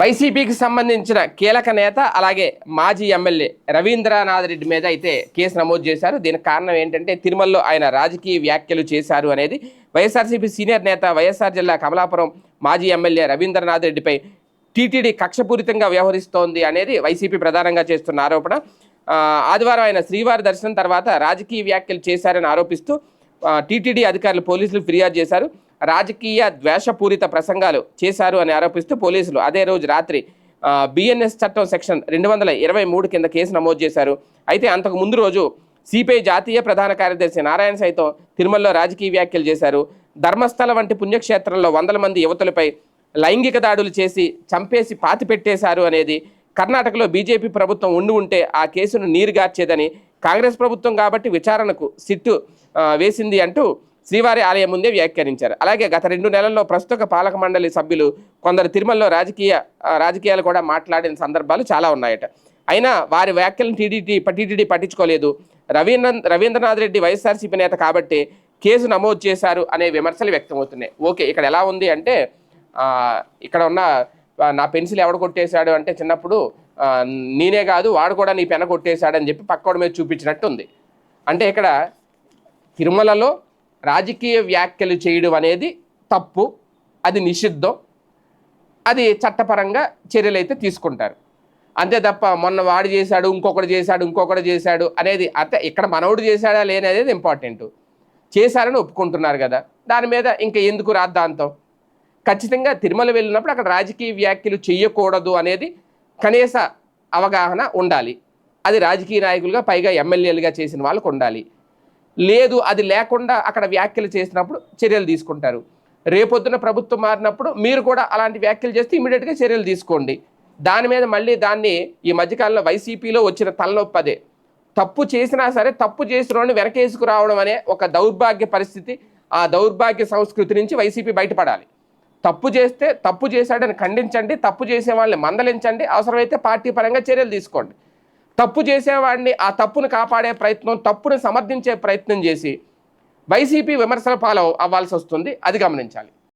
వైసీపీకి సంబంధించిన కీలక నేత అలాగే మాజీ ఎమ్మెల్యే రవీంద్రనాథ్ రెడ్డి మీద అయితే కేసు నమోదు చేశారు. దీనికి కారణం ఏంటంటే తిరుమలలో ఆయన రాజకీయ వ్యాఖ్యలు చేశారు అనేది వైఎస్ఆర్సీపీ సీనియర్ నేత వైఎస్ఆర్ జిల్లా కమలాపురం మాజీ ఎమ్మెల్యే రవీంద్రనాథ్ రెడ్డిపై టీటీడీ కక్షపూరితంగా వ్యవహరిస్తోంది అనేది వైసీపీ ప్రధానంగా చేస్తున్న ఆరోపణ. ఆదివారం ఆయన శ్రీవారి దర్శనం తర్వాత రాజకీయ వ్యాఖ్యలు చేశారని ఆరోపిస్తూ టీటీడీ అధికారులు పోలీసులు ఫిర్యాదు చేశారు. రాజకీయ ద్వేషపూరిత ప్రసంగాలు చేశారు అని ఆరోపిస్తూ పోలీసులు అదే రోజు రాత్రి బిఎన్ఎస్ చట్టం సెక్షన్ రెండు వందల ఇరవై మూడు కింద కేసు నమోదు చేశారు. అయితే అంతకు ముందు రోజు సిపిఐ జాతీయ ప్రధాన కార్యదర్శి నారాయణ సైతం తిరుమలలో రాజకీయ వ్యాఖ్యలు చేశారు. ధర్మస్థల వంటి పుణ్యక్షేత్రంలో వందల మంది యువతులపై లైంగిక దాడులు చేసి చంపేసి పాతి పెట్టేశారు అనేది కర్ణాటకలో బీజేపీ ప్రభుత్వం ఉండి ఉంటే ఆ కేసును నీరుగార్చేదని కాంగ్రెస్ ప్రభుత్వం కాబట్టి విచారణకు సిట్టు వేసింది అంటూ శ్రీవారి ఆలయం ముందే వ్యాఖ్యానించారు. అలాగే గత రెండు నెలల్లో ప్రస్తుత పాలక మండలి సభ్యులు కొందరు తిరుమలలో రాజకీయ రాజకీయాలు కూడా మాట్లాడిన సందర్భాలు చాలా ఉన్నాయట. అయినా వారి వ్యాఖ్యలను టీడీటీ టీటీడీ పట్టించుకోలేదు. రవీంద్ర రవీంద్రనాథ్ రెడ్డి వైఎస్ఆర్సీపీ నేత కాబట్టి కేసు నమోదు చేశారు అనే విమర్శలు వ్యక్తమవుతున్నాయి. ఓకే ఇక్కడ ఎలా ఉంది అంటే ఇక్కడ ఉన్న నా పెన్సిల్ ఎవడు కొట్టేశాడు అంటే చిన్నప్పుడు నేనే కాదు వాడు కూడా నీ పెన కొట్టేశాడు అని చెప్పి పక్కోడి మీద చూపించినట్టు ఉంది అంటే ఇక్కడ తిరుమలలో రాజకీయ వ్యాఖ్యలు చేయడం అనేది తప్పు అది నిషిద్ధం అది చట్టపరంగా చర్యలు అయితే తీసుకుంటారు. అంతే తప్ప మొన్న వాడు చేశాడు ఇంకొకటి చేశాడు ఇంకొకటి చేశాడు అనేది అంటే ఇక్కడ మనవుడు చేశాడా లేననేది ఇంపార్టెంట్ చేశారని ఒప్పుకుంటున్నారు కదా. దాని మీద ఇంకా ఎందుకు రాద్దాంతం ఖచ్చితంగా తిరుమల వెళ్ళినప్పుడు అక్కడ రాజకీయ వ్యాఖ్యలు చేయకూడదు అనేది కనీస అవగాహన ఉండాలి. అది రాజకీయ నాయకులుగా పైగా ఎమ్మెల్యేలుగా చేసిన వాళ్ళకు ఉండాలి. లేదు అది లేకుండా అక్కడ వ్యాఖ్యలు చేసినప్పుడు చర్యలు తీసుకుంటారు. రేపొద్దున ప్రభుత్వం మారినప్పుడు మీరు కూడా అలాంటి వ్యాఖ్యలు చేస్తే ఇమీడియట్గా చర్యలు తీసుకోండి. దాని మీద మళ్ళీ దాన్ని ఈ మధ్యకాలంలో వైసీపీలో వచ్చిన తలనొప్పదే. తప్పు చేసినా సరే తప్పు చేసిన వెనకేసుకురావడం అనే ఒక దౌర్భాగ్య పరిస్థితి ఆ దౌర్భాగ్య సంస్కృతి నుంచి వైసీపీ బయటపడాలి. తప్పు చేస్తే తప్పు చేశాడని ఖండించండి తప్పు చేసే వాళ్ళని మందలించండి అవసరమైతే పార్టీ పరంగా చర్యలు తీసుకోండి. తప్పు చేసేవాడిని ఆ తప్పును కాపాడే ప్రయత్నం తప్పును సమర్థించే ప్రయత్నం చేసి వైసీపీ విమర్శల పాలు అవ్వాల్సి వస్తుంది. అది గమనించాలి.